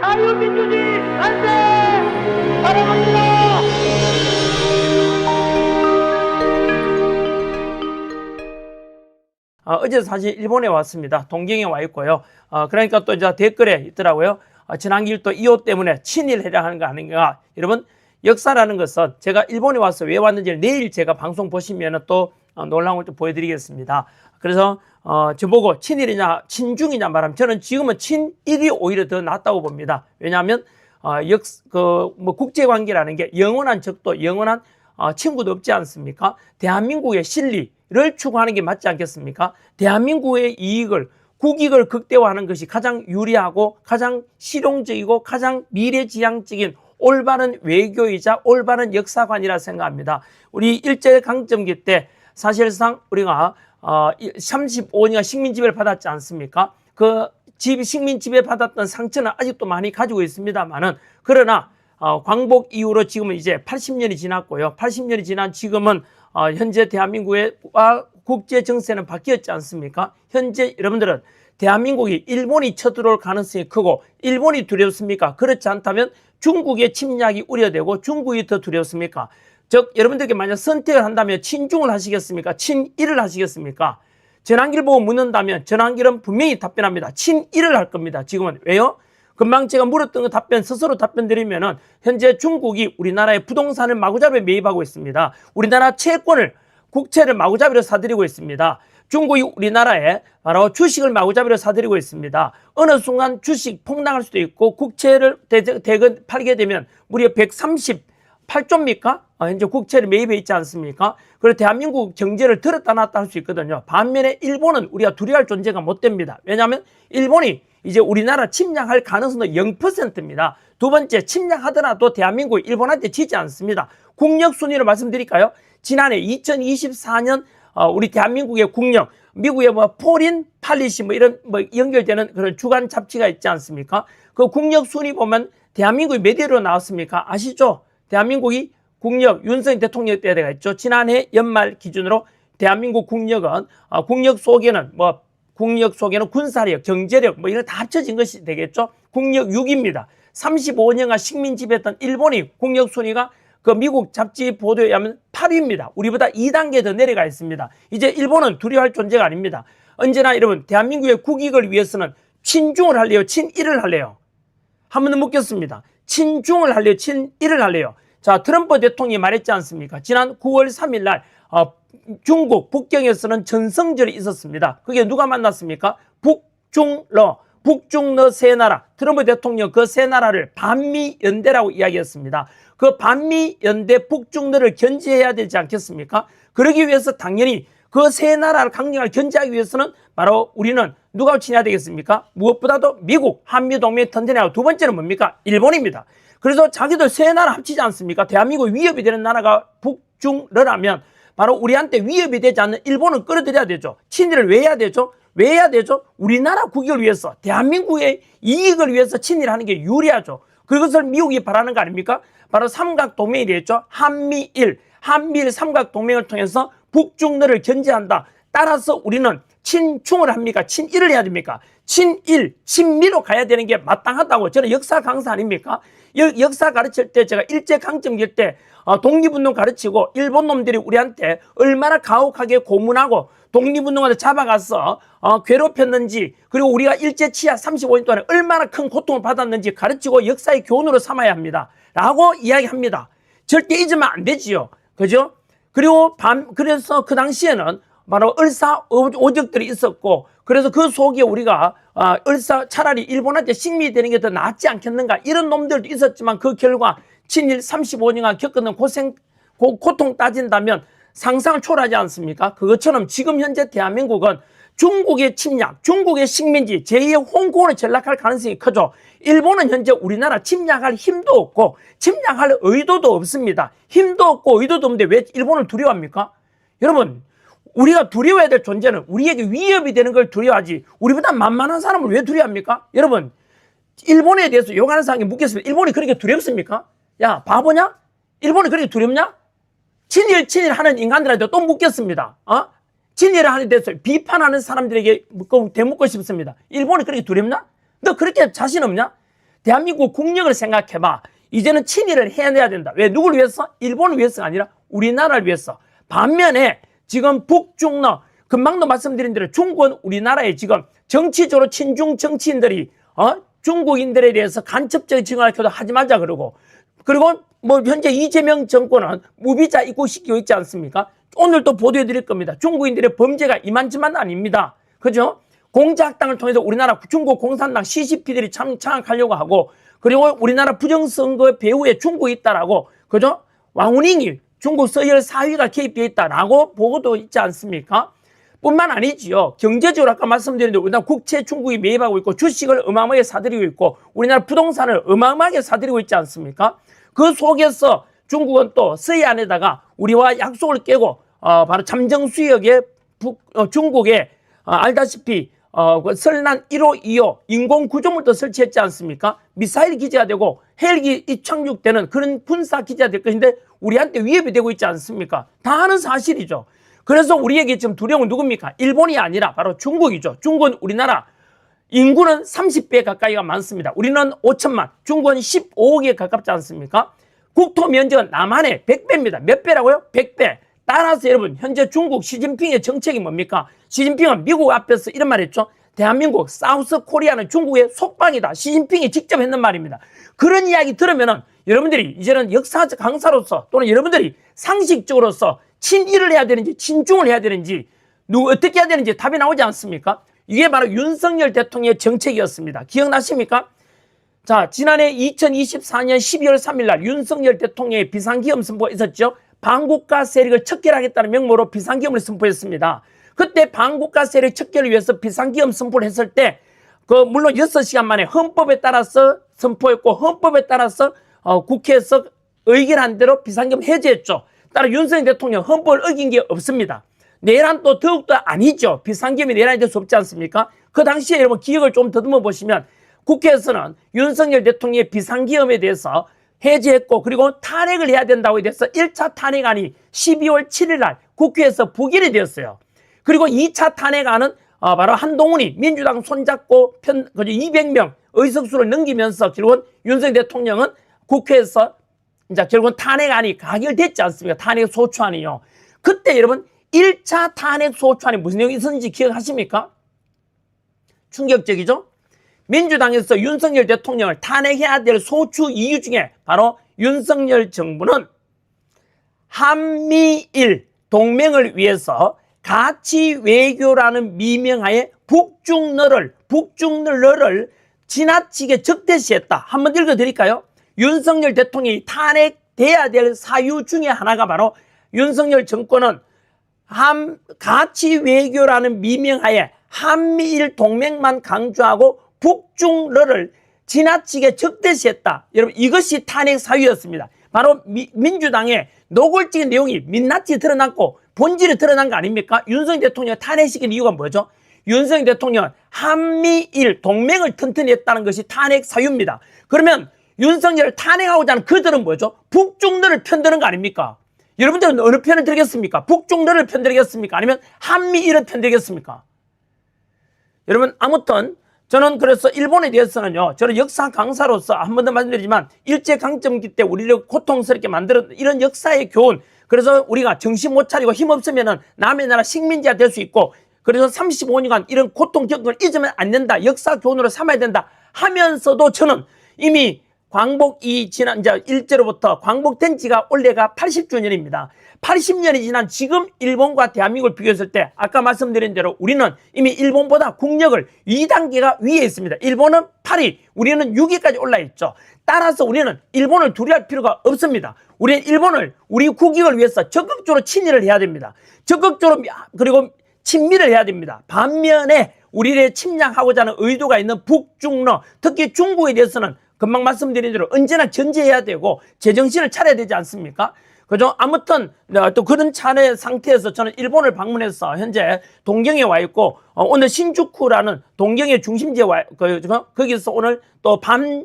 자유민주주의 만세! 사랑합니다! 어, 어제 사실 일본에 왔습니다. 동경에 와 있고요. 어, 그러니까 또 이제 댓글에 있더라고요. 어, 지난길 또 이호 때문에 친일해야 하는 거 아닌가. 여러분, 역사라는 것은 제가 일본에 와서 왜 왔는지 내일 제가 방송 보시면 또 어, 놀라운 걸 좀 보여드리겠습니다. 그래서 어, 저보고 친일이냐 친중이냐 말하면 저는 지금은 친일이 오히려 더 낫다고 봅니다. 왜냐하면 어, 역, 그, 뭐, 국제관계라는 게 영원한 적도, 영원한 어, 친구도 없지 않습니까? 대한민국의 실리를 추구하는 게 맞지 않겠습니까? 대한민국의 이익을, 국익을 극대화하는 것이 가장 유리하고 가장 실용적이고 가장 미래지향적인 올바른 외교이자 올바른 역사관이라 생각합니다. 우리 일제 강점기 때 사실상 우리가 어, 35년간 식민지배를 받았지 않습니까? 그 집, 식민지배 받았던 상처는 아직도 많이 가지고 있습니다만은 그러나 어, 광복 이후로 지금은 이제 80년이 지났고요. 80년이 지난 지금은 어, 현재 대한민국의 와 국제 정세는 바뀌었지 않습니까? 현재 여러분들은 대한민국이 일본이 쳐들어올 가능성이 크고 일본이 두렵습니까? 그렇지 않다면 중국의 침략이 우려되고 중국이 더 두렵습니까? 즉 여러분들께 만약 선택을 한다면 친중을 하시겠습니까? 친일을 하시겠습니까? 전환기를 보고 묻는다면 전환기는 분명히 답변합니다. 친일을 할 겁니다. 지금은 왜요? 금방 제가 물었던 그 답변 스스로 답변 드리면은 현재 중국이 우리나라의 부동산을 마구잡이로 매입하고 있습니다. 우리나라 채권을 국채를 마구잡이로 사들이고 있습니다. 중국이 우리나라에 바로 주식을 마구잡이로 사들이고 있습니다. 어느 순간 주식 폭락할 수도 있고 국채를 대, 대건 팔게 되면 무려 138조입니까? 어, 현재 국채를 매입해 있지 않습니까? 그리고 대한민국 경제를 들었다 놨다 할 수 있거든요. 반면에 일본은 우리가 두려워할 존재가 못 됩니다. 왜냐하면 일본이 이제 우리나라 침략할 가능성도 0%입니다. 두 번째, 침략하더라도 대한민국 일본한테 지지 않습니다. 국력 순위로 말씀드릴까요? 지난해 2024년 어, 우리 대한민국의 국력, 미국의 뭐 포린 팔리시 뭐 이런 뭐 연결되는 그런 주간 잡지가 있지 않습니까? 그 국력 순위 보면 대한민국이 몇 위로 나왔습니까? 아시죠? 대한민국이 국력 윤석열 대통령 때가 있죠. 지난해 연말 기준으로 대한민국 국력은 어, 국력 속에는 뭐 국력 속에는 군사력, 경제력 뭐 이런 다 합쳐진 것이 되겠죠. 국력 6입니다. 35년간 식민 지배했던 일본이 국력 순위가 그 미국 잡지 보도에 의하면 8위입니다. 우리보다 2단계 더 내려가 있습니다. 이제 일본은 두려워할 존재가 아닙니다. 언제나 여러분 대한민국의 국익을 위해서는 친중을 할래요? 친일을 할래요? 한번더 묻겠습니다. 친중을 할래요? 친일을 할래요? 자 트럼프 대통령이 말했지 않습니까? 지난 9월 3일 날 어, 중국 북경에서는 전성절이 있었습니다. 그게 누가 만났습니까? 북중러, 북중러 세 나라. 트럼프 대통령 그 세 나라를 반미 연대라고 이야기했습니다. 그 반미 연대 북중러를 견제해야 되지 않겠습니까? 그러기 위해서 당연히 그 세 나라를 강력하게 견제하기 위해서는 바로 우리는 누가 친해야 되겠습니까? 무엇보다도 미국, 한미동맹 튼튼하고 두 번째는 뭡니까? 일본입니다. 그래서 자기들 세 나라 합치지 않습니까? 대한민국 위협이 되는 나라가 북중러라면 바로 우리한테 위협이 되지 않는 일본은 끌어들여야 되죠. 친일을 왜 해야 되죠? 왜 해야 되죠? 우리나라 국익을 위해서, 대한민국의 이익을 위해서 친일하는 게 유리하죠. 그것을 미국이 바라는 거 아닙니까? 바로 삼각 동맹이 되겠죠. 한미일, 한미일 삼각 동맹을 통해서 북중러를 견제한다. 따라서 우리는 친중을 합니까? 친일을 해야 됩니까? 친일, 친미로 가야 되는 게 마땅하다고 저는 역사 강사 아닙니까? 역사 가르칠 때 제가 일제 강점기일 때 어, 독립운동 가르치고 일본 놈들이 우리한테 얼마나 가혹하게 고문하고 독립운동한테 잡아가서 어, 괴롭혔는지 그리고 우리가 일제 치하 35년 동안에 얼마나 큰 고통을 받았는지 가르치고 역사의 교훈으로 삼아야 합니다. 라고 이야기합니다. 절대 잊으면 안 되지요. 그죠? 그리고 밤, 그래서 그 당시에는 바로 을사 오적들이 있었고 그래서 그 속에 우리가 어, 을사 차라리 일본한테 식미되는 게 더 낫지 않겠는가 이런 놈들도 있었지만 그 결과 친일 35년간 겪었는 고생 고, 고통 따진다면 상상을 초월하지 않습니까? 그것처럼 지금 현재 대한민국은 중국의 침략, 중국의 식민지, 제2의 홍콩으로 전락할 가능성이 크죠. 일본은 현재 우리나라 침략할 힘도 없고 침략할 의도도 없습니다. 힘도 없고 의도도 없는데 왜 일본을 두려워합니까? 여러분 우리가 두려워해야 될 존재는 우리에게 위협이 되는 걸 두려워하지 우리보다 만만한 사람을 왜 두려워합니까? 여러분 일본에 대해서 욕하는 사람이 묻겠습니다. 일본이 그렇게 두렵습니까? 야 바보냐? 일본이 그렇게 두렵냐? 친일 친일 하는 인간들한테 또 묻겠습니다. 어? 친일을 하는 데서 비판하는 사람들에게 묻고, 대묻고 싶습니다. 일본이 그렇게 두렵냐? 너 그렇게 자신 없냐? 대한민국 국력을 생각해봐. 이제는 친일을 해내야 된다. 왜? 누구를 위해서? 일본을 위해서가 아니라 우리나라를 위해서. 반면에 지금 북중러 금방도 말씀드린 대로 중국은 우리나라에 지금 정치적으로 친중 정치인들이 어? 중국인들에 대해서 간첩적인 증언을 켜도 하지 말자 그러고 그리고 뭐 현재 이재명 정권은 무비자 입국시키고 있지 않습니까? 오늘 또 보도해 드릴 겁니다. 중국인들의 범죄가 이만저만 아닙니다. 그죠? 공작당을 통해서 우리나라 중국 공산당 CCP들이 참 장악하려고 하고 그리고 우리나라 부정선거 배후에 중국이 있다라고 그죠? 왕우닝이 중국 서열 사위가 개입되어 있다라고 보고도 있지 않습니까? 뿐만 아니지요. 경제적으로 아까 말씀드린 대로 우리나라 국채 중국이 매입하고 있고 주식을 어마어마하게 사들이고 있고 우리나라 부동산을 어마어마하게 사들이고 있지 않습니까? 그 속에서 중국은 또 서해안에다가 우리와 약속을 깨고 어, 바로 잠정 수역에 북, 어, 중국에 어, 알다시피 어, 그 설난 1호, 2호 인공 구조물도 설치했지 않습니까? 미사일 기지가 되고 헬기 입착륙되는 그런 군사 기지가 될 것인데 우리한테 위협이 되고 있지 않습니까? 다 아는 사실이죠. 그래서 우리에게 지금 두려움은 누굽니까? 일본이 아니라 바로 중국이죠. 중국은 우리나라 인구는 30배 가까이가 많습니다. 우리는 5천만, 중국은 15억에 가깝지 않습니까? 국토 면적은 남한의 100배입니다. 몇 배라고요? 100배. 따라서 여러분, 현재 중국 시진핑의 정책이 뭡니까? 시진핑은 미국 앞에서 이런 말 했죠. 대한민국, 사우스 코리아는 중국의 속방이다. 시진핑이 직접 했는 말입니다. 그런 이야기 들으면은 여러분들이 이제는 역사적 강사로서 또는 여러분들이 상식적으로서 친일을 해야 되는지 친중을 해야 되는지 누구 어떻게 해야 되는지 답이 나오지 않습니까? 이게 바로 윤석열 대통령의 정책이었습니다. 기억나십니까? 자, 지난해 2024년 12월 3일 날 윤석열 대통령의 비상기업 선포가 있었죠. 반국가 세력을 척결하겠다는 명목으로 비상기업을 선포했습니다. 그때 반국가 세력 척결을 위해서 비상기업 선포를 했을 때, 그, 물론 6시간 만에 헌법에 따라서 선포했고, 헌법에 따라서 어, 국회에서 의결한 대로 비상기업 해제했죠. 따라 윤석열 대통령 헌법을 어긴 게 없습니다. 내란 또 더욱더 아니죠. 비상기업이 내란이 될 수 없지 않습니까? 그 당시에 여러분 기억을 좀 더듬어 보시면 국회에서는 윤석열 대통령의 비상기업에 대해서 해제했고 그리고 탄핵을 해야 된다고 돼서 1차 탄핵안이 12월 7일 날 국회에서 부결이 되었어요. 그리고 2차 탄핵안은 어, 바로 한동훈이 민주당 손잡고 편, 그죠 200명 의석수를 넘기면서 결국은 윤석열 대통령은 국회에서 이제 결국은 탄핵안이 가결됐지 않습니까? 탄핵 소추안이요. 그때 여러분 1차 탄핵 소추안에 무슨 내용이 있었는지 기억하십니까? 충격적이죠? 민주당에서 윤석열 대통령을 탄핵해야 될 소추 이유 중에 바로 윤석열 정부는 한미일 동맹을 위해서 가치 외교라는 미명하에 북중러를 북중러를 지나치게 적대시했다. 한번 읽어드릴까요? 윤석열 대통령이 탄핵돼야 될 사유 중에 하나가 바로 윤석열 정권은 한 가치 외교라는 미명하에 한미일 동맹만 강조하고 북중러를 지나치게 적대시했다. 여러분 이것이 탄핵 사유였습니다. 바로 미- 민주당의 노골적인 내용이 민낯이 드러났고 본질이 드러난 거 아닙니까? 윤석열 대통령 탄핵시킨 이유가 뭐죠? 윤석열 대통령은 한미일 동맹을 튼튼히 했다는 것이 탄핵 사유입니다. 그러면 윤석열을 탄핵하고자 하는 그들은 뭐죠? 북중러를 편드는 거 아닙니까? 여러분들은 어느 편을 들겠습니까? 북중러를 편들겠습니까? 아니면 한미일을 편들겠습니까? 여러분 아무튼 저는 그래서 일본에 대해서는요 저는 역사 강사로서 한 번 더 말씀드리지만 일제 강점기 때 우리를 고통스럽게 만들었던 이런 역사의 교훈. 그래서 우리가 정신 못 차리고 힘 없으면은 남의 나라 식민지가 될 수 있고 그래서 35년간 이런 고통 걸 잊으면 안 된다. 역사 교훈으로 삼아야 된다. 하면서도 저는 이미 광복 이 지난 이제 일제로부터 광복된 지가 올해가 80주년입니다. 80년이 지난 지금 일본과 대한민국을 비교했을 때 아까 말씀드린 대로 우리는 이미 일본보다 국력을 2단계가 위에 있습니다. 일본은 8위, 우리는 6위까지 올라 있죠. 따라서 우리는 일본을 두려워할 필요가 없습니다. 우리는 일본을 우리 국익을 위해서 적극적으로 친일을 해야 됩니다. 적극적으로 미- 그리고 친밀을 해야 됩니다. 반면에 우리를 침략하고자 하는 의도가 있는 북중러, 특히 중국에 대해서는 금방 말씀드린 대로 언제나 견제해야 되고 제정신을 차려야 되지 않습니까? 그죠? 아무튼 어, 또 그런 차례 상태에서 저는 일본을 방문해서 현재 동경에 와 있고 어, 오늘 신주쿠라는 동경의 중심지에 와 그, 그, 거기서 오늘 또 밤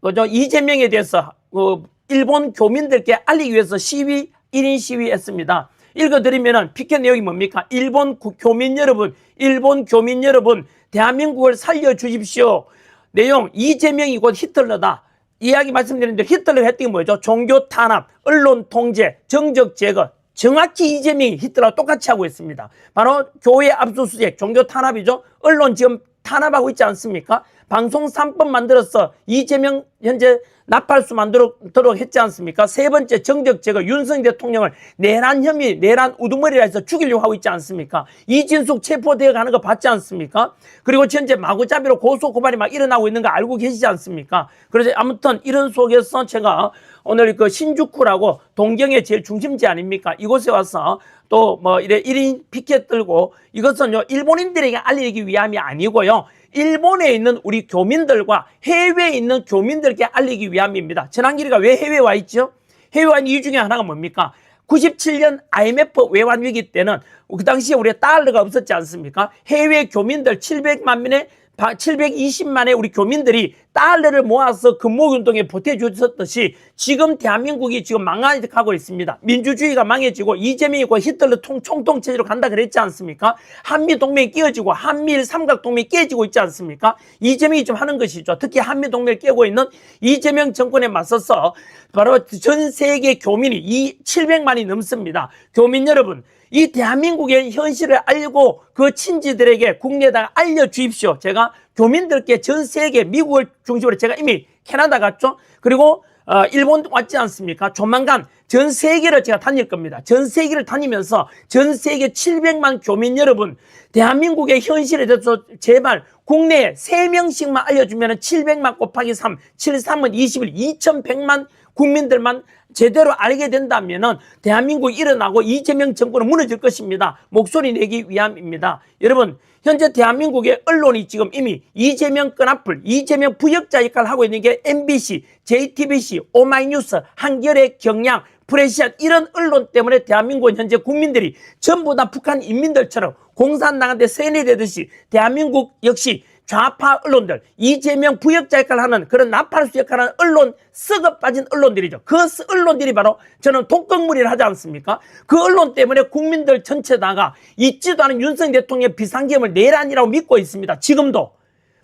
그죠? 이재명에 대해서 그 일본 교민들께 알리기 위해서 시위 1인 시위했습니다. 읽어드리면은 피켓 내용이 뭡니까? 일본 구- 교민 여러분, 일본 교민 여러분, 대한민국을 살려주십시오. 내용 이재명이 곧 히틀러다. 이야기 말씀드렸는데 히틀러가 했던 게 뭐죠? 종교 탄압, 언론 통제, 정적 제거. 정확히 이재명이 히틀러와 똑같이 하고 있습니다. 바로 교회 압수수색, 종교 탄압이죠. 언론 지금 탄압하고 있지 않습니까? 방송 3법 만들어서 이재명 현재 나팔수 만들도록 했지 않습니까? 세 번째 정적 제거 윤석열 대통령을 내란 혐의, 내란 우두머리라 해서 죽이려고 하고 있지 않습니까? 이진숙 체포되어 가는 거 봤지 않습니까? 그리고 현재 마구잡이로 고소 고발이 막 일어나고 있는 거 알고 계시지 않습니까? 그래서 아무튼 이런 속에서 제가 오늘 그 신주쿠라고 동경의 제일 중심지 아닙니까? 이곳에 와서 또 뭐 이래 1인 피켓 들고 이것은요 일본인들에게 알리기 위함이 아니고요. 일본에 있는 우리 교민들과 해외에 있는 교민들께 알리기 위함입니다. 전환길이가 왜 해외에 와 있죠? 해외에 와 있는 이유 중에 하나가 뭡니까? 97년 IMF 외환 위기 때는 그 당시에 우리가 달러가 없었지 않습니까? 해외 교민들 700만 명의 720만의 우리 교민들이 달러를 모아서 근무운동에 보태주셨듯이 지금 대한민국이 지금 망가지고 있습니다. 민주주의가 망해지고 이재명이 고 히틀러 통, 총통체제로 간다 그랬지 않습니까? 한미동맹이 끼어지고 한미일 삼각동맹이 깨지고 있지 않습니까? 이재명이 좀 하는 것이죠. 특히 한미동맹을 깨고 있는 이재명 정권에 맞서서 바로 전 세계 교민이 이 700만이 넘습니다. 교민 여러분, 이 대한민국의 현실을 알고 그 친지들에게 국내에다가 알려주십시오. 제가 교민들께 전 세계 미국을 중심으로 제가 이미 캐나다 갔죠. 그리고 어, 일본 왔지 않습니까? 조만간 전 세계를 제가 다닐 겁니다. 전 세계를 다니면서 전 세계 700만 교민 여러분, 대한민국의 현실에 대해서 제발 국내에 3명씩만 알려주면 700만 곱하기 3, 7, 3은 21, 2100만 국민들만 제대로 알게 된다면은 대한민국이 일어나고 이재명 정권은 무너질 것입니다. 목소리 내기 위함입니다. 여러분, 현재 대한민국의 언론이 지금 이미 이재명 끈앞을 이재명 부역자 역할을 하고 있는 게 MBC, JTBC, 오마이뉴스, 한겨레, 경향, 프레시안 이런 언론 때문에 대한민국은 현재 국민들이 전부 다 북한 인민들처럼 공산 당한테 세뇌되듯이 대한민국 역시 좌파 언론들, 이재명 부역자 역할을 하는 그런 나팔수 역할을 하는 언론 썩어 빠진 언론들이죠. 그 언론들이 바로 저는 독극물이라 하지 않습니까? 그 언론 때문에 국민들 전체다가 있지도 않은 윤석열 대통령의 비상계엄을 내란이라고 믿고 있습니다. 지금도.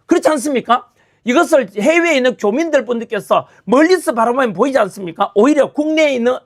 그렇지 않습니까? 이것을 해외에 있는 교민들 분들께서 멀리서 바라보면 보이지 않습니까? 오히려 국내에 있는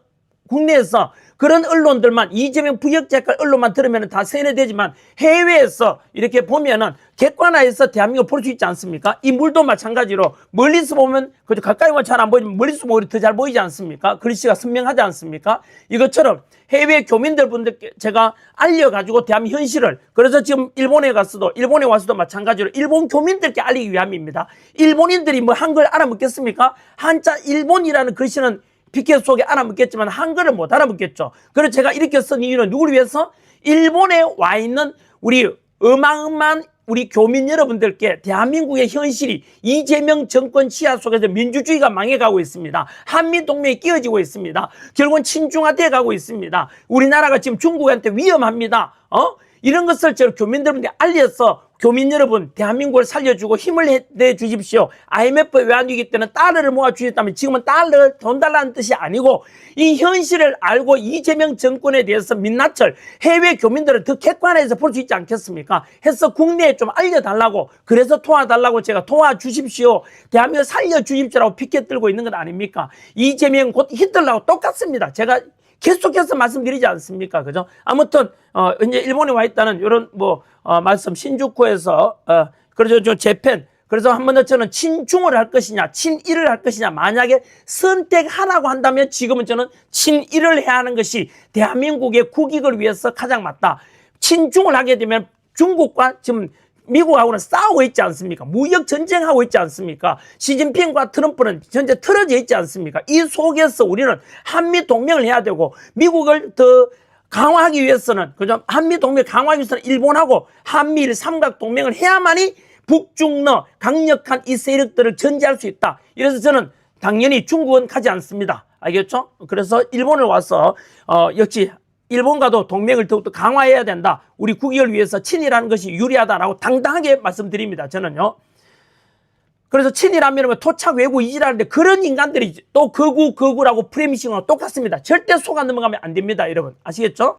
국내에서 그런 언론들만 이재명 부역자 역할 언론만 들으면 다 세뇌되지만 해외에서 이렇게 보면은 객관화해서 대한민국을 볼수 있지 않습니까? 이 물도 마찬가지로 멀리서 보면 그저 가까이 보면 잘안 보이지만 멀리서 보면 더 잘 보이지 않습니까? 글씨가 선명하지 않습니까? 이것처럼 해외 교민들 분들께 제가 알려가지고 대한민국 현실을 그래서 지금 일본에 갔어도 일본에 와서도 마찬가지로 일본 교민들께 알리기 위함입니다. 일본인들이 뭐 한글 알아먹겠습니까? 한자 일본이라는 글씨는 피켓 속에 알아먹겠지만 한글을 못 알아먹겠죠. 그래서 제가 이렇게 쓴 이유는 누구를 위해서 일본에 와 있는 우리 어마어마한 우리 교민 여러분들께 대한민국의 현실이 이재명 정권 치하 속에서 민주주의가 망해가고 있습니다. 한미동맹이 끼어지고 있습니다. 결국은 친중화돼 가고 있습니다. 우리나라가 지금 중국한테 위험합니다. 어? 이런 것을 저 교민들한테 알려서 교민 여러분 대한민국을 살려주고 힘을 내 주십시오. IMF 외환위기 때는 달러를 모아 주셨다면 지금은 달러 돈 달라는 뜻이 아니고 이 현실을 알고 이재명 정권에 대해서 민낯을 해외 교민들을 더 객관해서 볼 수 있지 않겠습니까? 해서 국내에 좀 알려달라고 그래서 도와달라고 제가 도와주십시오. 대한민국을 살려주십시오라고 피켓 들고 있는 것 아닙니까? 이재명 곧 히틀러하고 똑같습니다. 제가 계속해서 말씀드리지 않습니까? 그죠? 아무튼, 어, 이제 일본에 와 있다는 이런 뭐, 어, 말씀, 신주쿠에서, 어, 그래서 저 재팬, 그래서 한 번 더 저는 친중을 할 것이냐, 친일을 할 것이냐, 만약에 선택하라고 한다면 지금은 저는 친일을 해야 하는 것이 대한민국의 국익을 위해서 가장 맞다. 친중을 하게 되면 중국과 지금 미국하고는 싸우고 있지 않습니까? 무역 전쟁하고 있지 않습니까? 시진핑과 트럼프는 현재 틀어져 있지 않습니까? 이 속에서 우리는 한미 동맹을 해야 되고 미국을 더 강화하기 위해서는 그죠? 한미 동맹 강화하기 위해서는 일본하고 한미일 삼각 동맹을 해야만이 북중러 강력한 이 세력들을 견제할 수 있다. 이래서 저는 당연히 중국은 가지 않습니다. 알겠죠? 그래서 일본을 와서 어 역시 일본과도 동맹을 더욱더 강화해야 된다. 우리 국익을 위해서 친일하는 것이 유리하다라고 당당하게 말씀드립니다. 저는요. 그래서 친일하면 뭐 토착 외구 이지라는데 그런 인간들이 또 거구 거구라고 프레미싱하고 똑같습니다. 절대 속아 넘어가면 안 됩니다, 여러분. 아시겠죠?